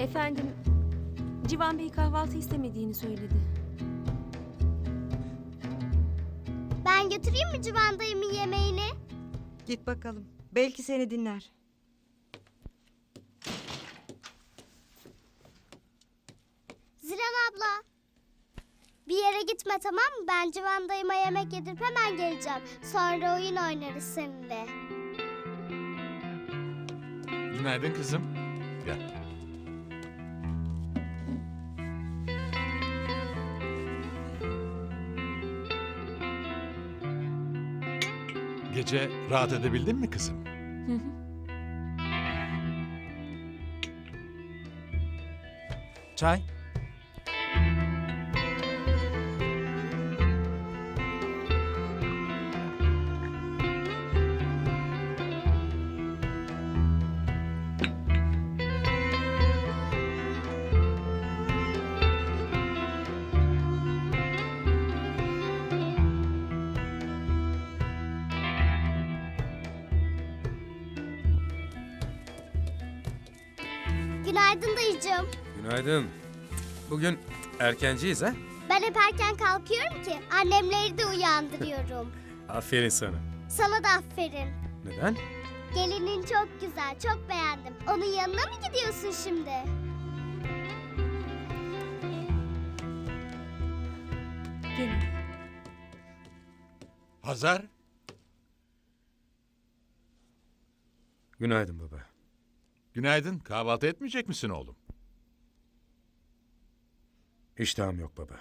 Efendim, Civan Bey kahvaltı istemediğini söyledi. Ben götüreyim mi Civan dayımın yemeğini? Git bakalım. Belki seni dinler. Zilan abla. Bir yere gitme tamam mı? Ben Civan dayıma yemek yedirip hemen geleceğim. Sonra oyun oynarız seninle. Günaydın kızım. Gel. Gece rahat edebildin mi kızım? Çay? Günaydın dayıcığım. Günaydın. Bugün erkenciyiz ha? Ben hep erken kalkıyorum ki annemleri de uyandırıyorum. Aferin sana. Sana da aferin. Neden? Gelinin çok güzel, çok beğendim. Onun yanına mı gidiyorsun şimdi? Gelin. Hazar. Günaydın baba. Günaydın. Kahvaltı etmeyecek misin oğlum? İştahım yok baba.